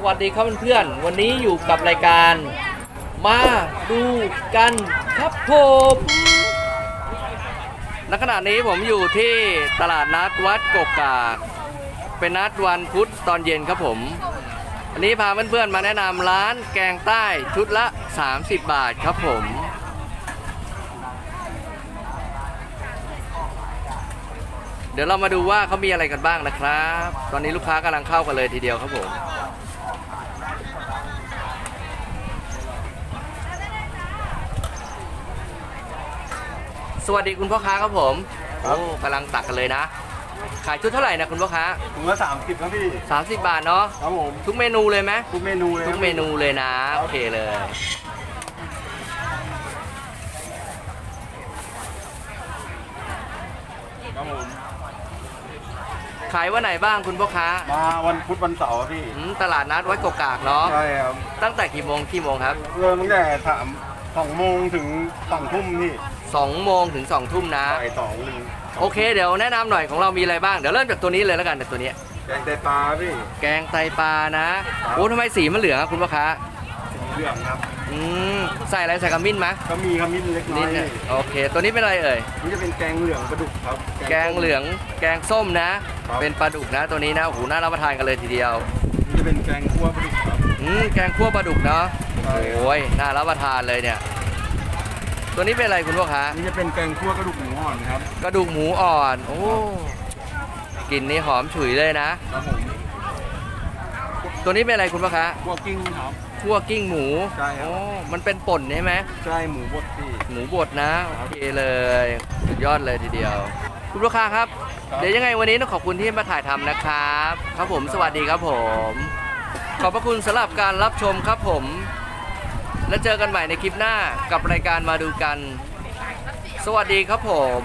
สวัสดีครับเพื่อนๆ วันนี้อยู่กับรายการ มาดูกันครับผมณขณะนี้ผมอยู่ที่ตลาดนัดวัดกกกาเป็นนัดวันพุธตอนเย็นครับผมวันนี้พาเพื่อนๆมาแนะนำร้านแกงใต้ชุดละ 30 บาทครับผมเดี๋ยวเรามาดูว่าเขามีอะไรกันบ้างนะครับ ตอนนี้ลูกค้ากำลังเข้ากันเลยทีเดียวครับผม สวัสดีคุณพ่อค้าครับผมครับโอ้กำลังตักกันเลยนะ ขายชุดเท่าไหร่นะคุณพ่อค้าถุงละสามสิบครับพี่30บาทเนาะครับผมทุกเมนูเลยไหมทุกเมนูเลยทุกเมนูเลยนะ โอเคเลย ครับผมขายวันไหนบ้างคุณพ่อค้า มาวันพุธวันเสาร์ครับพี่อืมตลาดนัดวัดกกากเนาะ ใช่ครับ ตั้งแต่กี่โมงกี่โมงครับ เริ่มตั้งแต่สาม สองโมงถึงสองทุ่มพี่2โมงถึง2ทุ่มนะ บ่ายสองหนึ่งโอเคเดี๋ยวแนะนำหน่อยของเรามีอะไรบ้าง เดี๋ยวเริ่มจากตัวนี้เลยแล้วกันจากตัวเนี้ยแกงไตปลาพี่แกงไตปลานะครับโอ้ทำไมสีมันเหลืองอะคุณพ่อค้าสีเหลืองครับ อืมใส่อะไรใส่ขมิ้นไหมก็มีขมิ้นเล็กน้นิอดยหน่อยโอเค ตัวนี้เป็นอะไรเอ่ย นี่จะเป็นแกงเหลืองปลาดุกครับ แกงเหลืองแกงส้มนะ ครับ เป็นปลาดุกนะตัวนี้นะโอ้โหน่ารับประทานกันเลยทีเดียวนี่จะเป็นแกงคั่วปลาดุกครับอืมแกงคั่วปลาดุกเนาะใช่ครับ โอ้ยน่ารับประทานเลยเนี่ย ตัวนี้เป็นอะไรคุณพ่อค้านี่จะเป็นแกงคั่วกระดูกหมูอ่อนครับกระดูกหมูอ่อน โอ้กลิ่นนี่หอมฉุยเลยนะ ครับผมตัวนี้เป็นอะไรคุณพ่อค้าคั่วกิ้งครับ คั่วกิ้งหมูใช่ครับ โอ้มันเป็นป่นใช่ไหมใช่หมูบดพี่ หมูบดนะโอเคเลยสุดยอดเลยทีเดียว คุณลูกค้าครับ ครับ เดี๋ยวยังไงวันนี้ต้องขอบคุณที่มาถ่ายทำนะครับ ครับผมสวัสดีครับผม ขอบพระคุณสำหรับการรับชมครับผม แล้วเจอกันใหม่ในคลิปหน้ากับรายการมาดูกัน สวัสดีครับผม